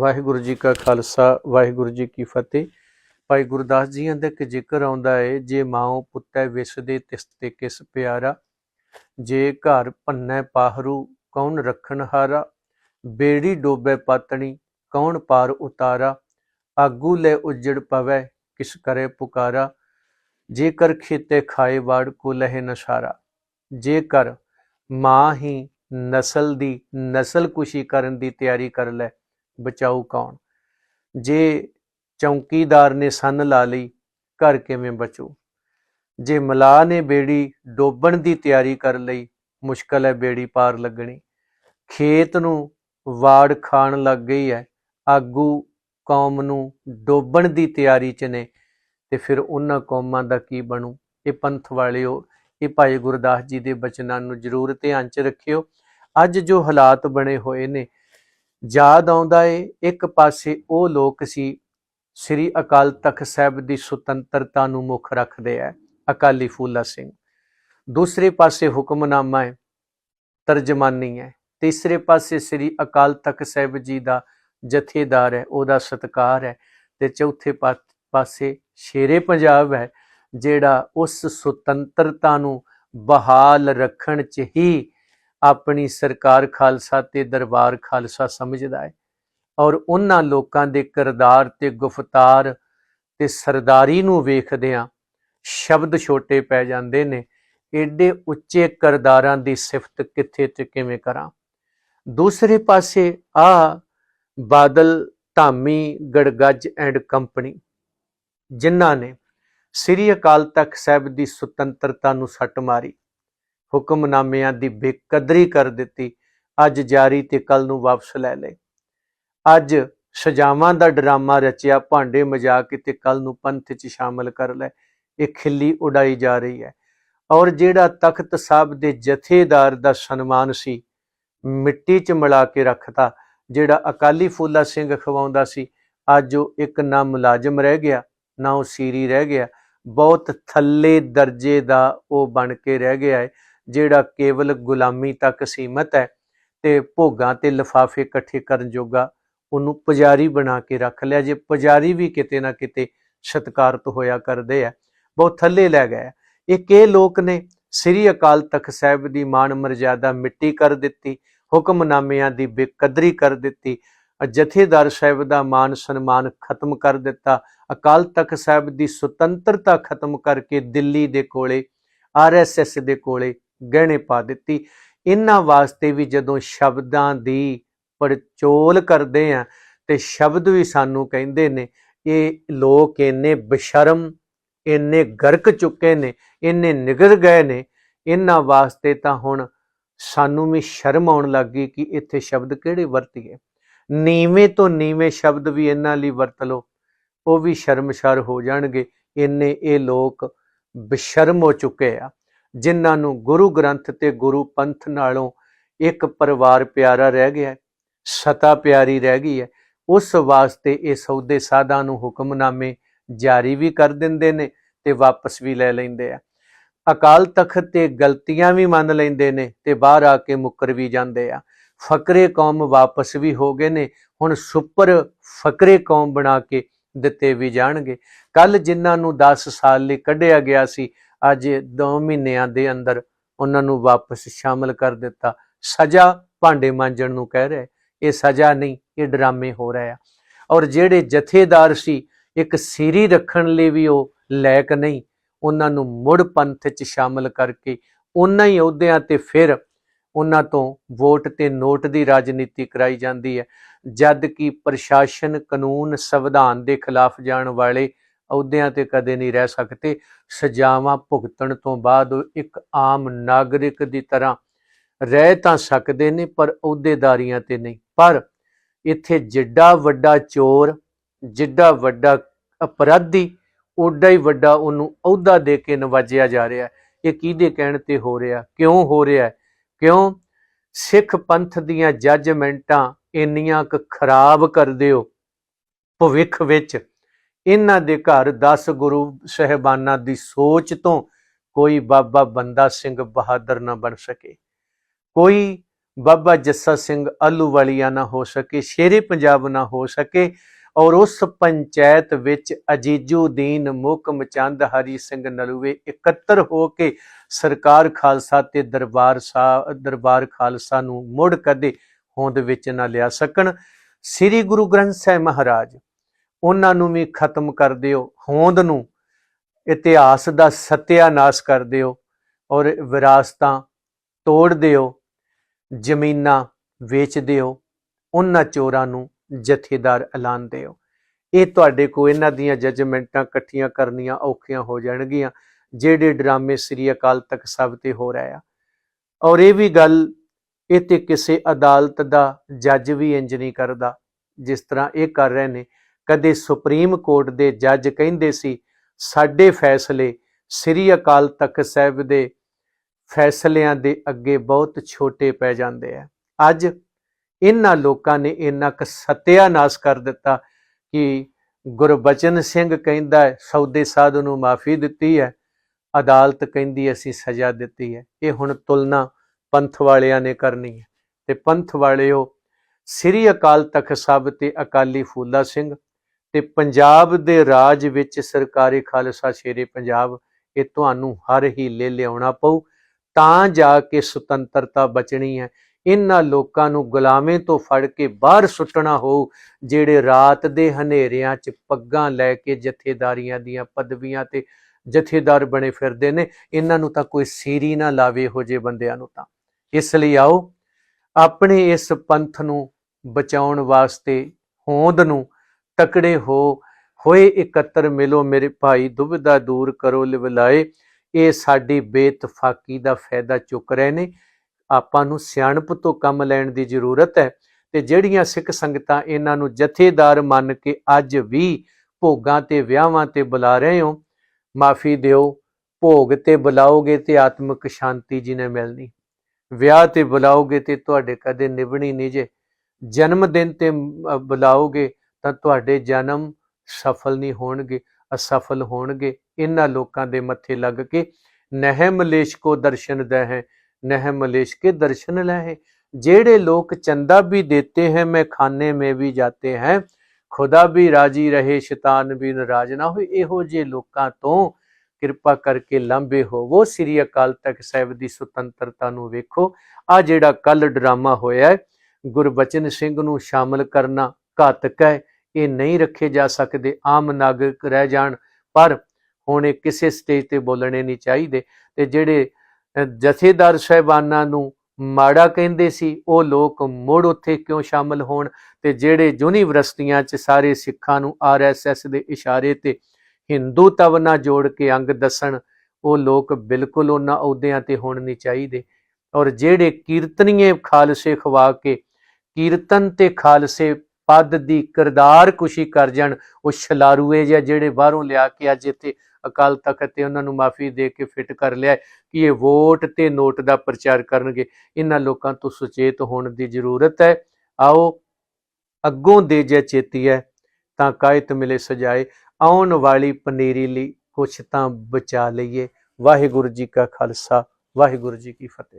ਵਾਹਿਗੁਰੂ ਜੀ ਕਾ ਖਾਲਸਾ, ਵਾਹਿਗੁਰੂ ਜੀ ਕੀ ਫਤਿਹ। ਭਾਈ ਗੁਰਦਾਸ ਜੀਆਂ ਦਾ ਇੱਕ ਜ਼ਿਕਰ ਆਉਂਦਾ ਏ, ਜੇ ਮਾਉ ਪੁੱਤੈ ਵਿਸ ਦੇ ਤਿਸ ਤੇ ਕਿਸ ਪਿਆਰਾ। ਜੇ ਘਰ ਭੰਨੈ ਪਾਹਰੂ, ਕੌਣ ਰੱਖਣ ਹਾਰਾ। ਬੇੜੀ ਡੋਬੈ ਪਾਤਣੀ, ਕੌਣ ਪਾਰ ਉਤਾਰਾ। ਆਗੂ ਲੈ ਉਜੜ ਪਵੈ, ਕਿਸ ਕਰੇ ਪੁਕਾਰਾ। ਜੇਕਰ ਖੇਤੇ ਖਾਏ ਵਾੜ ਕੋ ਲਹਿ ਨਸ਼ਾਰਾ ਜੇਕਰ ਮਾਂ ਹੀ ਨਸਲ ਦੀ, ਨਸਲ ਕੁਸ਼ੀ ਕਰਨ ਦੀ ਤਿਆਰੀ ਕਰ ਲੈ ਬਚਾਊ ਕੌਣ? ਜੇ ਚੌਕੀਦਾਰ ਨੇ ਸੰਨ ਲਾ ਲਈ, ਘਰ ਕਿਵੇਂ ਬਚੂ? ਜੇ ਮਲਾਹ ਨੇ ਬੇੜੀ ਡੋਬਣ ਦੀ ਤਿਆਰੀ ਕਰ ਲਈ, ਮੁਸ਼ਕਲ ਹੈ ਬੇੜੀ ਪਾਰ ਲੱਗਣੀ। ਖੇਤ ਨੂੰ ਵਾੜ ਖਾਣ ਲੱਗ ਗਈ ਹੈ, ਆਗੂ ਕੌਮ ਨੂੰ ਡੋਬਣ ਦੀ ਤਿਆਰੀ 'ਚ ਨੇ, ਤੇ ਫਿਰ ਉਹਨਾਂ ਕੌਮਾਂ ਦਾ ਕੀ ਬਣੂ? ਇਹ ਪੰਥ ਵਾਲਿਓ, ਇਹ ਭਾਈ ਗੁਰਦਾਸ ਜੀ ਦੇ ਬਚਨਾਂ ਨੂੰ ਜ਼ਰੂਰ ਧਿਆਨ 'ਚ ਰੱਖਿਓ। ਅੱਜ ਜੋ ਹਾਲਾਤ ਬਣੇ ਹੋਏ ਨੇ ਯਾਦ ਆਉਂਦਾ ਏ, ਇੱਕ ਪਾਸੇ ਉਹ ਲੋਕ ਸੀ, ਸ੍ਰੀ ਅਕਾਲ ਤਖਤ ਸਾਹਿਬ ਦੀ ਸੁਤੰਤਰਤਾ ਨੂੰ ਮੁੱਖ ਰੱਖਦੇ ਆ, ਅਕਾਲੀ ਫੂਲਾ ਸਿੰਘ। ਦੂਸਰੇ ਪਾਸੇ ਹੁਕਮਨਾਮਾ ਹੈ ਤਰਜਮਾਨੀ ਹੈ ਤੀਸਰੇ ਪਾਸੇ ਸ੍ਰੀ ਅਕਾਲ ਤਖਤ ਸਾਹਿਬ ਜੀ ਦਾ ਜਥੇਦਾਰ ਹੈ ਉਹਦਾ ਸਤਕਾਰ ਹੈ ਤੇ ਚੌਥੇ ਪਾ- ਪਾਸੇ ਸ਼ੇਰੇ ਪੰਜਾਬ ਹੈ ਜਿਹੜਾ ਉਸ ਸੁਤੰਤਰਤਾ ਨੂੰ ਬਹਾਲ ਰੱਖਣ ਚ ਹੀ ਆਪਣੀ ਸਰਕਾਰ ਖਾਲਸਾ ਤੇ ਦਰਬਾਰ ਖਾਲਸਾ ਸਮਝਦਾ ਹੈ ਔਰ ਉਹਨਾਂ ਲੋਕਾਂ ਦੇ ਕਿਰਦਾਰ ਤੇ ਗੁਫਤਾਰ ਤੇ ਸਰਦਾਰੀ ਨੂੰ ਵੇਖਦਿਆਂ ਸ਼ਬਦ ਛੋਟੇ ਪੈ ਜਾਂਦੇ ਨੇ, ਏਡੇ ਉੱਚੇ ਕਿਰਦਾਰਾਂ ਦੀ ਸਿਫਤ ਕਿੱਥੇ ਤੇ ਕਿਵੇਂ ਕਰਾਂ? ਦੂਸਰੇ ਪਾਸੇ ਆ ਬਾਦਲ, ਧਾਮੀ, ਗੜਗੱਜ ਐਂਡ ਕੰਪਨੀ, ਜਿਨ੍ਹਾਂ ਨੇ ਸ੍ਰੀ ਅਕਾਲ ਤਖਤ ਸਾਹਿਬ ਦੀ ਸੁਤੰਤਰਤਾ ਨੂੰ ਸੱਟ ਮਾਰੀ। ਹੁਕਮਨਾਮਿਆਂ ਦੀ ਬੇਕਦਰੀ ਕਰ ਦਿੱਤੀ, ਅੱਜ ਜਾਰੀ ਤੇ ਕੱਲ ਨੂੰ ਵਾਪਸ ਲੈ ਲਏ। ਅੱਜ ਸਜ਼ਾਵਾਂ ਦਾ ਡਰਾਮਾ ਰਚਿਆ, ਭਾਂਡੇ ਮਜਾ ਕੇ ਤੇ ਕੱਲ ਨੂੰ ਪੰਥ 'ਚ ਸ਼ਾਮਲ ਕਰ ਲੈ ਇਹ ਖਿੱਲੀ ਉਡਾਈ ਜਾ ਰਹੀ ਹੈ। ਔਰ ਜਿਹੜਾ ਤਖਤ ਸਾਹਿਬ ਦੇ ਜਥੇਦਾਰ ਦਾ ਸਨਮਾਨ ਸੀ, ਮਿੱਟੀ 'ਚ ਮਿਲਾ ਕੇ ਰੱਖਤਾ ਜਿਹੜਾ ਅਕਾਲੀ ਫੂਲਾ ਸਿੰਘ ਖਵਾਉਂਦਾ ਸੀ, ਅੱਜ ਉਹ ਇੱਕ ਨਾ ਮੁਲਾਜ਼ਮ ਰਹਿ ਗਿਆ, ਨਾ ਉਹ ਸੀਰੀ ਰਹਿ ਗਿਆ, ਬਹੁਤ ਥੱਲੇ ਦਰਜੇ ਦਾ ਉਹ ਬਣ ਕੇ ਰਹਿ ਗਿਆ ਹੈ। ਜਿਹੜਾ ਕੇਵਲ ਗੁਲਾਮੀ ਤੱਕ ਸੀਮਤ ਹੈ ਤੇ ਭੋਗਾਂ ਤੇ ਲਿਫਾਫੇ ਇਕੱਠੇ ਕਰਨ ਜੋਗਾ ਉਹਨੂੰ ਪੁਜਾਰੀ ਬਣਾ ਕੇ ਰੱਖ ਲਿਆ। ਜੇ ਪੁਜਾਰੀ ਵੀ ਕਿਤੇ ਨਾ ਕਿਤੇ ਸਤਕਾਰਤ ਹੋਇਆ ਕਰਦੇ ਆ, ਬਹੁਤ ਥੱਲੇ ਲੈ ਗਏ ਇਹ ਕੇ ਲੋਕ ਨੇ, ਸ੍ਰੀ ਅਕਾਲ ਤਖਤ ਸਾਹਿਬ ਦੀ ਮਾਣ ਮਰਜ਼ਾਦਾ ਮਿੱਟੀ ਕਰ ਦਿੱਤੀ, ਹੁਕਮਨਾਮਿਆਂ ਦੀ ਬੇਕਦਰੀ ਕਰ ਦਿੱਤੀ, ਜਥੇਦਾਰ ਸਾਹਿਬ ਦਾ ਮਾਨ ਸਨਮਾਨ ਖਤਮ ਕਰ ਦਿੱਤਾ, ਅਕਾਲ ਤਖਤ ਸਾਹਿਬ ਦੀ ਸੁਤੰਤਰਤਾ ਖਤਮ ਕਰਕੇ ਦਿੱਲੀ ਦੇ ਕੋਲੇ ਆਰਐਸਐਸ ਦੇ ਕੋਲੇ ਗਹਿਣੇ ਪਾ ਦਿੱਤੀ। ਇਹਨਾਂ ਵਾਸਤੇ ਵੀ ਜਦੋਂ ਸ਼ਬਦਾਂ ਦੀ ਪੜਚੋਲ ਕਰਦੇ ਆ ਤੇ ਸ਼ਬਦ ਵੀ ਸਾਨੂੰ ਕਹਿੰਦੇ ਨੇ, ਇਹ ਲੋਕ ਇੰਨੇ ਬਸ਼ਰਮ, ਇੰਨੇ ਗਰਕ ਚੁੱਕੇ ਨੇ, ਇੰਨੇ ਨਿਗਰ ਗਏ ਨੇ, ਇਹਨਾਂ ਵਾਸਤੇ ਤਾਂ ਹੁਣ ਸਾਨੂੰ ਵੀ ਸ਼ਰਮ ਆਉਣ ਲੱਗ ਗਈ ਕਿ ਇੱਥੇ ਸ਼ਬਦ ਕਿਹੜੇ ਵਰਤੀਏ। ਨੀਵੇਂ ਤੋਂ ਨੀਵੇਂ ਸ਼ਬਦ ਵੀ ਇਹਨਾਂ ਲਈ ਵਰਤ ਲਓ, ਉਹ ਵੀ ਸ਼ਰਮਸ਼ਾਰ ਹੋ ਜਾਣਗੇ। ਇੰਨੇ ਇਹ ਲੋਕ ਬਸ਼ਰਮ ਹੋ ਚੁੱਕੇ ਆ। ਜਿਨ੍ਹਾਂ ਨੂੰ ਗੁਰੂ ਗ੍ਰੰਥ ਤੇ ਗੁਰੂ ਪੰਥ ਨਾਲੋਂ ਇੱਕ ਪਰਿਵਾਰ ਪਿਆਰਾ ਰਹਿ ਗਿਆ ਸਤਾ ਪਿਆਰੀ ਰਹਿ ਗਈ ਹੈ, ਉਸ ਵਾਸਤੇ ਇਹ ਸੌਦੇ ਸਾਧਾਂ ਨੂੰ ਹੁਕਮਨਾਮੇ ਜਾਰੀ ਵੀ ਕਰ ਦਿੰਦੇ ਨੇ ਤੇ ਵਾਪਸ ਵੀ ਲੈ ਲੈਂਦੇ ਆ। ਅਕਾਲ ਤਖਤ ਤੇ ਗਲਤੀਆਂ ਵੀ ਮੰਨ ਲੈਂਦੇ ਨੇ ਤੇ ਬਾਹਰ ਆ ਕੇ ਮੁੱਕਰ ਵੀ ਜਾਂਦੇ ਆ। ਫਕਰੇ ਕੌਮ ਵਾਪਸ ਵੀ ਹੋ ਗਏ ਨੇ, ਹੁਣ ਸੁਪਰ ਫਕਰੇ ਕੌਮ ਬਣਾ ਕੇ ਦਿੱਤੇ ਵੀ ਜਾਣਗੇ। ਕੱਲ ਜਿਨ੍ਹਾਂ ਨੂੰ 10 ਸਾਲ ਲਈ ਕੱਢਿਆ ਗਿਆ ਸੀ ਅੱਜ 2 ਮਹੀਨਿਆਂ ਦੇ ਅੰਦਰ ਉਹਨਾਂ ਨੂੰ ਵਾਪਸ ਸ਼ਾਮਲ ਕਰ ਦਿੱਤਾ। ਸਜ਼ਾ ਭਾਂਡੇ ਮਾਂਜਣ ਨੂੰ ਕਹਿ ਰਿਹਾ ਇਹ ਸਜ਼ਾ ਨਹੀਂ, ਇਹ ਡਰਾਮੇ ਹੋ ਰਹੇ ਆ। ਔਰ ਜਿਹੜੇ ਜਥੇਦਾਰ ਸੀ, ਇੱਕ ਸੀਰੀ ਰੱਖਣ ਲਈ ਵੀ ਉਹ ਲਾਇਕ ਨਹੀਂ, ਉਹਨਾਂ ਨੂੰ ਮੁੜ ਪੰਥ 'ਚ ਸ਼ਾਮਲ ਕਰਕੇ ਉਹਨਾਂ ਹੀ ਅਹੁਦਿਆਂ ਤੇ ਫਿਰ ਉਹਨਾਂ ਤੋਂ ਵੋਟ ਤੇ ਨੋਟ ਦੀ ਰਾਜਨੀਤੀ ਕਰਾਈ ਜਾਂਦੀ ਹੈ। ਜਦ ਕਿ ਪ੍ਰਸ਼ਾਸਨ ਕਾਨੂੰਨ ਸੰਵਿਧਾਨ ਦੇ ਖਿਲਾਫ ਜਾਣ ਵਾਲੇ ਅਹੁਦਿਆਂ ਤੇ ਕਦੇ ਨਹੀਂ ਰਹਿ ਸਕਦੇ। ਸਜ਼ਾਵਾਂ ਭੁਗਤਣ ਤੋਂ ਬਾਅਦ ਉਹ ਇੱਕ ਆਮ ਨਾਗਰਿਕ ਦੀ ਤਰ੍ਹਾਂ ਰਹਿ ਤਾਂ ਸਕਦੇ ਨੇ, ਪਰ ਅਹੁਦੇਦਾਰੀਆਂ ਤੇ ਨਹੀਂ। ਪਰ ਇੱਥੇ ਜਿੱਡਾ ਵੱਡਾ ਚੋਰ, ਜਿੱਡਾ ਵੱਡਾ ਅਪਰਾਧੀ, ਓਡਾ ਹੀ ਵੱਡਾ ਉਹਨੂੰ ਅਹੁਦਾ ਦੇ ਕੇ ਨਵਾਜਿਆ ਜਾ ਰਿਹਾ ਹੈ। ਇਹ ਕਿਹਦੇ ਕਹਿਣ ਤੇ ਹੋ ਰਿਹਾ? ਕਿਉਂ ਹੋ ਰਿਹਾ ਕਿਉਂ? ਸਿੱਖ ਪੰਥ ਦੀਆਂ ਜੱਜਮੈਂਟਾਂ ਇੰਨੀਆਂ ਕੁ ਖਰਾਬ ਕਰ ਦਿਓ ਭਵਿੱਖ ਵਿੱਚ। ਇਹਨਾਂ ਦੇ ਘਰ 10 ਗੁਰੂ ਸਹਿਬਾਨਾਂ ਦੀ ਸੋਚ ਤੋਂ ਕੋਈ ਬਾਬਾ ਬੰਦਾ ਸਿੰਘ ਬਹਾਦਰ ਨਾ ਬਣ ਸਕੇ। ਕੋਈ ਬਾਬਾ ਜੱਸਾ ਸਿੰਘ ਆਲੂ ਵਾਲੀਆ ਨਾ ਹੋ ਸਕੇ, ਸ਼ੇਰੇ ਪੰਜਾਬ ਨਾ ਹੋ ਸਕੇ ਔਰ ਉਸ ਪੰਚਾਇਤ ਵਿੱਚ ਅਜੀਜੂਦੀਨ ਮੁਕਮ ਚੰਦ ਹਰੀ ਸਿੰਘ ਨਲੂਵੇ ਇਕੱਤਰ ਹੋ ਕੇ ਸਰਕਾਰ ਖਾਲਸਾ ਤੇ ਦਰਬਾਰ ਸਾਹਿਬ ਦਰਬਾਰ ਖਾਲਸਾ ਨੂੰ ਮੁੜ ਕਦੇ ਹੋਂਦ ਵਿੱਚ ਨਾ ਲਿਆ ਸਕਣ। ਸ੍ਰੀ ਗੁਰੂ ਗ੍ਰੰਥ ਸਾਹਿਬ ਮਹਾਰਾਜ ਉਹਨਾਂ ਨੂੰ ਵੀ ਖਤਮ ਕਰ ਦਿਓ, ਹੋਂਦ ਨੂੰ, ਇਤਿਹਾਸ ਦਾ ਸਤਿਆਨਾਸ਼ ਕਰ ਦਿਓ ਔਰ ਵਿਰਾਸਤਾਂ ਤੋੜ ਦਿਓ, ਜ਼ਮੀਨਾਂ ਵੇਚ ਦਿਓ, ਉਹਨਾਂ ਚੋਰਾਂ ਨੂੰ ਜਥੇਦਾਰ ਐਲਾਨ ਦਿਓ। ਇਹ ਤੁਹਾਡੇ ਕੋ ਇਹਨਾਂ ਦੀਆਂ ਜਜਮੈਂਟਾਂ ਇਕੱਠੀਆਂ ਕਰਨੀਆਂ ਔਖੀਆਂ ਹੋ ਜਾਣਗੀਆਂ, ਜਿਹੜੇ ਡਰਾਮੇ ਸ੍ਰੀ ਅਕਾਲ ਤਖਤ ਸਾਹਿਬ ਤੇ ਹੋ ਰਿਹਾ ਆ। ਔਰ ਇਹ ਵੀ ਗੱਲ, ਇਹ ਤੇ ਕਿਸੇ ਅਦਾਲਤ ਦਾ ਜੱਜ ਵੀ ਇੰਜ ਨਹੀਂ ਕਰਦਾ, ਜਿਸ ਤਰ੍ਹਾਂ ਇਹ ਕਰ ਰਹੇ ਨੇ। ਕਦੇ ਸੁਪਰੀਮ ਕੋਰਟ ਦੇ ਜੱਜ ਕਹਿੰਦੇ ਸੀ, ਸਾਡੇ ਫੈਸਲੇ ਸ੍ਰੀ ਅਕਾਲ ਤਖਤ ਸਾਹਿਬ ਦੇ ਫੈਸਲਿਆਂ ਦੇ ਅੱਗੇ ਬਹੁਤ ਛੋਟੇ ਪੈ ਜਾਂਦੇ ਆ। ਅੱਜ ਇਹਨਾਂ ਲੋਕਾਂ ਨੇ ਇੰਨਾ ਕੁ ਸਤਿਆਨਾਸ਼ ਕਰ ਦਿੱਤਾ ਕਿ ਗੁਰਬਚਨ ਸਿੰਘ ਕਹਿੰਦਾ ਸੌਦੇ ਸਾਧ ਨੂੰ ਮਾਫੀ ਦਿੱਤੀ ਹੈ, ਅਦਾਲਤ ਕਹਿੰਦੀ ਅਸੀਂ ਸਜ਼ਾ ਦਿੱਤੀ ਹੈ। ਇਹ ਹੁਣ ਤੁਲਨਾ ਪੰਥ ਵਾਲਿਆਂ ਨੇ ਕਰਨੀ ਹੈ। ਤੇ ਪੰਥ ਵਾਲਿਓ, ਸ੍ਰੀ ਅਕਾਲ ਤਖਤ ਸਾਹਿਬ ਤੇ ਅਕਾਲੀ ਫੂਲਾ ਸਿੰਘ ਤੇ ਪੰਜਾਬ ਦੇ ਰਾਜ ਵਿੱਚ ਸਰਕਾਰੀ ਖਾਲਸਾ ਸ਼ੇਰੇ ਪੰਜਾਬ, ਇਹ ਤੁਹਾਨੂੰ ਹਰ ਹੀਲੇ ਲਿਆਉਣਾ ਪਊ। ਤਾਂ ਜਾ ਕੇ ਸੁਤੰਤਰਤਾ ਬਚਣੀ ਹੈ। ਇਹਨਾਂ ਲੋਕਾਂ ਨੂੰ ਗੁਲਾਮੇ ਤੋਂ ਫੜ ਕੇ ਬਾਹਰ ਸੁੱਟਣਾ ਹੋਊ, ਜਿਹੜੇ ਰਾਤ ਦੇ ਹਨੇਰਿਆਂ 'ਚ ਪੱਗਾਂ ਲੈ ਕੇ ਜਥੇਦਾਰੀਆਂ ਦੀਆਂ ਪਦਵੀਆਂ ਤੇ ਜਥੇਦਾਰ ਬਣੇ ਫਿਰਦੇ ਨੇ, ਇਹਨਾਂ ਨੂੰ ਤਾਂ ਕੋਈ ਸੀਰੀ ਨਾ ਲਾਵੇ ਹੋ ਜੇ ਬੰਦਿਆਂ ਨੂੰ ਤਾਂ। ਇਸ ਲਈ ਆਓ, ਆਪਣੇ ਇਸ ਪੰਥ ਨੂੰ ਬਚਾਉਣ ਵਾਸਤੇ, ਹੋਂਦ ਨੂੰ ਤਕੜੇ ਹੋ, ਹੋਏ ਇਕੱਤਰ ਮਿਲੋ ਮੇਰੇ ਭਾਈ, ਦੁਬਿਧਾ ਦੂਰ ਕਰੋ ਲਿਵਲਾਏ ਇਹ ਸਾਡੀ ਬੇਤਫਾਕੀ ਦਾ ਫਾਇਦਾ ਚੁੱਕ ਰਹੇ ਨੇ। ਆਪਾਂ ਨੂੰ ਸਿਆਣਪ ਤੋਂ ਕੰਮ ਲੈਣ ਦੀ ਜ਼ਰੂਰਤ ਹੈ ਤੇ ਜਿਹੜੀਆਂ ਸਿੱਖ ਸੰਗਤਾਂ ਇਹਨਾਂ ਨੂੰ ਜਥੇਦਾਰ ਮੰਨ ਕੇ ਅੱਜ ਵੀ ਭੋਗਾਂ ਤੇ ਵਿਆਹਾਂ ਤੇ ਬੁਲਾ ਰਹੇ ਹੋ, ਮਾਫੀ ਦਿਓ, ਭੋਗ ਤੇ ਬੁਲਾਓਗੇ ਤੇ ਆਤਮਿਕ ਸ਼ਾਂਤੀ ਜੀ ਨੇ ਮਿਲਣੀ। ਵਿਆਹ ਤੇ ਬੁਲਾਓਗੇ ਤੇ ਤੁਹਾਡੇ ਕਦੇ ਨਿਭਣੀ ਨਹੀਂ ਜੇ। ਜਨਮ ਦਿਨ ਤੇ ਬੁਲਾਓਗੇ ਤਾਂ ਤੁਹਾਡੇ ਜਨਮ ਸਫਲ ਨਹੀਂ ਹੋਣਗੇ, ਅਸਫਲ ਹੋਣਗੇ। ਇਹਨਾਂ ਲੋਕਾਂ ਦੇ ਮੱਥੇ ਲੱਗ ਕੇ ਨਹਿ ਮਲੇਸ਼ ਕੋ ਦਰਸ਼ਨ ਦੇ ਹੈ ਨਹਿ ਮਲੇਸ਼ ਕੇ ਦਰਸ਼ਨ ਲਹੇ। ਜਿਹੜੇ ਲੋਕ ਚੰਦਾ ਵੀ ਦੇਤੇ ਹੈ, ਮੈਂ ਖਾਨੇ ਮੇ ਵੀ ਜਾਤੇ ਹੈ। ਖੁਦਾ ਵੀ ਰਾਜੀ ਰਹੇ, ਸ਼ੈਤਾਨ ਵੀ ਨਾਰਾਜ਼ ਨਾ ਹੋਏ। ਇਹੋ ਜੇ ਲੋਕਾਂ ਤੋਂ ਕਿਰਪਾ ਕਰਕੇ ਲੰਬੇ ਹੋਵੋ। ਸ੍ਰੀ ਅਕਾਲ ਤਖਤ ਸਾਹਿਬ ਦੀ ਸੁਤੰਤਰਤਾ ਨੂੰ ਵੇਖੋ। ਆ ਜਿਹੜਾ ਕੱਲ ਡਰਾਮਾ ਹੋਇਆ ਗੁਰਬਚਨ ਸਿੰਘ ਨੂੰ ਸ਼ਾਮਲ ਕਰਨਾ ਘਾਤਕ ਹੈ। ਇਹ ਨਹੀਂ ਰੱਖੇ ਜਾ ਸਕਦੇ, ਆਮ ਨਾਗਰਿਕ ਰਹਿ ਜਾਣ, ਪਰ ਹੁਣ ਇਹ ਕਿਸੇ ਸਟੇਜ ਤੇ ਬੋਲਣੇ ਨਹੀਂ ਚਾਹੀਦੇ। ਤੇ ਜਿਹੜੇ ਜਥੇਦਾਰ ਸਾਹਿਬਾਨਾਂ ਨੂੰ ਮਾੜਾ ਕਹਿੰਦੇ ਸੀ, ਉਹ ਲੋਕ ਮੁੜ ਉੱਥੇ ਕਿਉਂ ਸ਼ਾਮਲ ਹੋਣ? ਤੇ ਜਿਹੜੇ ਯੂਨੀਵਰਸਿਟੀਆਂ 'ਚ ਸਾਰੇ ਸਿੱਖਾਂ ਨੂੰ ਆਰਐਸਐਸ ਦੇ ਇਸ਼ਾਰੇ ਤੇ ਹਿੰਦੂ ਤਵ ਨਾਲ ਜੋੜ ਕੇ ਅੰਗ ਦੱਸਣ, ਉਹ ਲੋਕ ਬਿਲਕੁਲ ਉਹਨਾਂ ਅਹੁਦਿਆਂ ਤੇ ਹੋਣ ਨਹੀਂ ਚਾਹੀਦੇ। ਔਰ ਜਿਹੜੇ ਕੀਰਤਨੀਏ ਖਾਲਸੇ ਖਵਾ ਕੇ, ਕੀਰਤਨ ਤੇ ਖਾਲਸੇ ਪਦ ਦੀ ਕਿਰਦਾਰ ਕੁਸ਼ੀ ਕਰ ਜਾਣ, ਉਹ ਛਲਾਰੂਏ ਜਾਂ ਜਿਹੜੇ ਬਾਹਰੋਂ ਲਿਆ ਕੇ ਅੱਜ ਇੱਥੇ ਅਕਾਲ ਤਖਤ ਤੇ ਉਹਨਾਂ ਨੂੰ ਮਾਫੀ ਦੇ ਕੇ ਫਿੱਟ ਕਰ ਲਿਆ ਕਿ ਇਹ ਵੋਟ ਤੇ ਨੋਟ ਦਾ ਪ੍ਰਚਾਰ ਕਰਨਗੇ। ਇਹਨਾਂ ਲੋਕਾਂ ਤੋਂ ਸੁਚੇਤ ਹੋਣ ਦੀ ਜ਼ਰੂਰਤ ਹੈ। ਆਓ ਅੱਗੋਂ ਦੇ ਜੇ ਚੇਤੀ ਹੈ ਤਾਂ ਕਾਇਤ ਮਿਲੇ ਸਜਾਏ। ਆਉਣ ਵਾਲੀ ਪਨੀਰੀ ਲਈ ਕੁਛ ਤਾਂ ਬਚਾ ਲਈਏ। ਵਾਹਿਗੁਰੂ ਜੀ ਕਾ ਖਾਲਸਾ, ਵਾਹਿਗੁਰੂ ਜੀ ਕੀ ਫਤਿਹ।